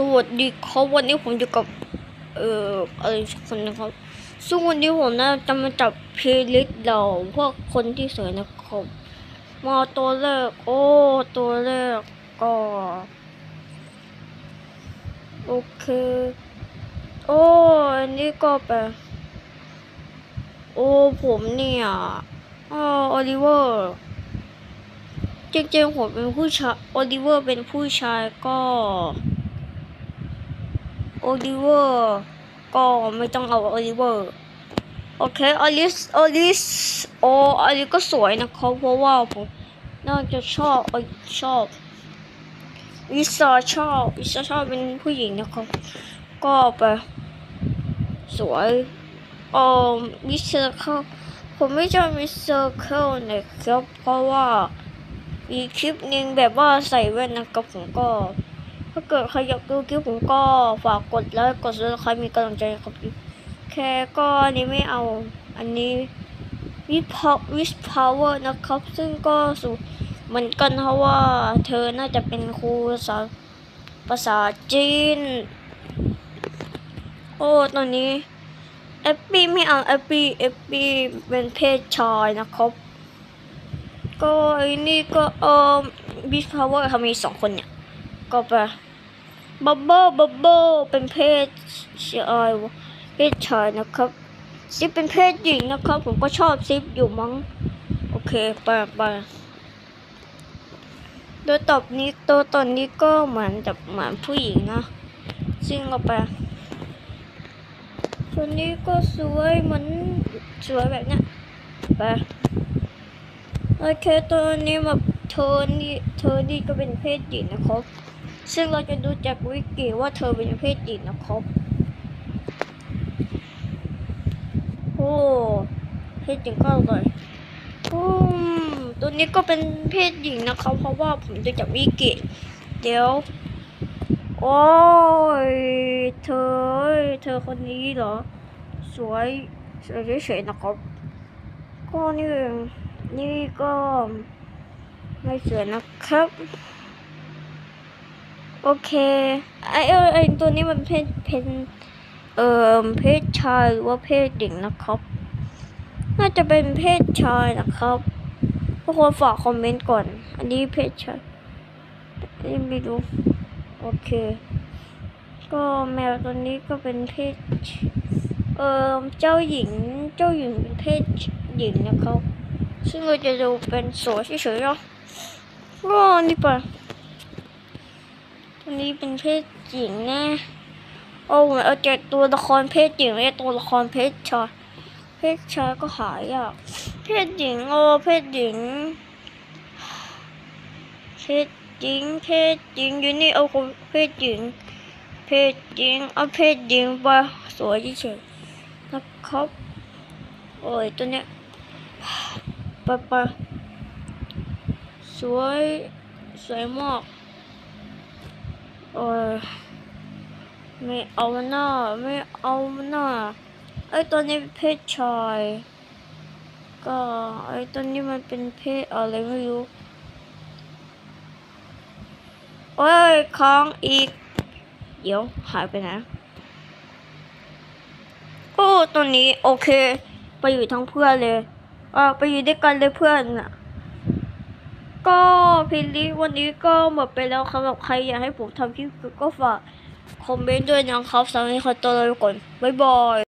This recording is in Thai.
สวัสดีครับวันนี้ผมอยู่กับ เอ่ออะไรสักคนนะครับ ซึ่งวันนี้ผมนะจะมาจับเพลย์ลิสต์เราพวกคนที่สวยนะครับ มาตัวแรกโอ้ตัวแรกก็ โอเค โอ้อันนี้ก็ไปโอ้ผมเนี่ยอ๋อโอลิเวอร์จริงๆผมเป็นผู้ชายโอลิเวอร์เป็นผู้ชายก็ อลิเวอร์ก็ไม่ต้องเอาโอลิเวอร์โอเคอลิสอลิสโออลิสก็สวยนะครับเพราะว่าผมน่าจะชอบชอบวิซาชอบวิซาชอบเป็นผู้หญิงนะครับ ก็ไปสวยเออมิสเซอร์เคิลผมไม่ชอบมิสเซอร์เคิลนะครับเพราะว่ามีคลิปหนึงแบบว่าใส่แว่นนะครับผมก็ ถ้าเกิดใครอยากดูคลิปผมก็ฝากกดไลค์กดซับสไครต์มีกำลังใจครับแค่ก็นี้ไม่เอาอันนี้วิพาวิสพาวเวอร์นะครับ ซึ่งก็สูเหมือนกันเพราะว่าเธอน่าจะเป็นครูภาษาภาษาจีน โอ้ตอนนี้แอปปี้ไม่เอาแอปปี้แอปปี้เป็นเพศชายนะครับ ก็อ้นี่ก็เออบิชพาวเวอร์เขามีสองคนเนี่ย ก็ไป บับเบิ้ลบับเบิ้ลเป็นเพศชายเพศชายนะครับซิปเป็นเพศหญิงนะครับ ผมก็ชอบซิปอยู่มั้ง โอเคไปไปโดยตอบนี้ตัวตอนนี้ก็เหมือนแบบเหมือนผู้หญิงนะซึ่งก็ไปตัวนี้ก็สวยเหมือนสวยแบบเนี้ยไปโอเคตัวนี้แบบเธอนี่เธอนี่ก็เป็นเพศหญิงนะครับ ซึ่งเราจะดูจากวิกิว่าเธอเป็นเพศหญิงนะครับ โอ้เพศหญิงก็เลยอืมตัวนี้ก็เป็นเพศหญิงนะครับ เพราะว่าผมดูจากวิกิเดี๋ยว โอ้ยเธอ เธอคนนี้เหรอ สวยสวยเฉยๆนะครับ ก็นี่เองนี่ก็ไม่สวยนะครับ โอเคไอเออไอตัวนี้มันเพศเพศเอ่อเพศชายหรือว่าเพศหญิงนะครับ น่าจะเป็นเพศชายนะครับทุกคนฝากคอมเมนต์ก่อน อันนี้เพศชายอันนี้ไม่รู้โอเค ก็แมวตัวนี้ก็เป็นเพศ เอ่อเจ้าหญิงเจ้าหญิงเป็นเพศหญิงนะครับ ซึ่งเราจะดูเป็นสวยเฉยๆเนาะก็นี่ปะ วนี้เป็นเพศหญิงแนะโอ้เอาจากตัวละครเพศหญิงแล้วตัวละครเพศชายเพศชายก็หายอะเพศหญิงโอ้เพศหญิงเพศหญิงเพศหญิงอยู่นี่เอาคนเพศหญิง เพศหญิงเอาเพศหญิงไปสวยเฉยๆนะครับโอ้ยตัวเนี้ยปะปะสวยสวยมาก โอ้ยไม่เอาหน้าไม่เอาหน้าไอ้ตัวนี้เพศชาย ก็ไอ้ตัวนี้มันเป็นเพศอะไรไม่รู้โอ้ยค้างอีก เดี๋ยวหายไปไหนโอ้ตัวนี้โอเค ไปอยู่ทั้งเพื่อนเลยอ่าไปอยู่ด้วยกันเลยเพื่อนอะ ก็พิลิวันนี้ก็หมดไปแล้วครับแบบใครอยากให้ผมทำคลิปก็ฝากคอมเมนต์ด้วยนะครับสำหรับคนนี้ขอตัวลาไปก่อนบ๊ายบาย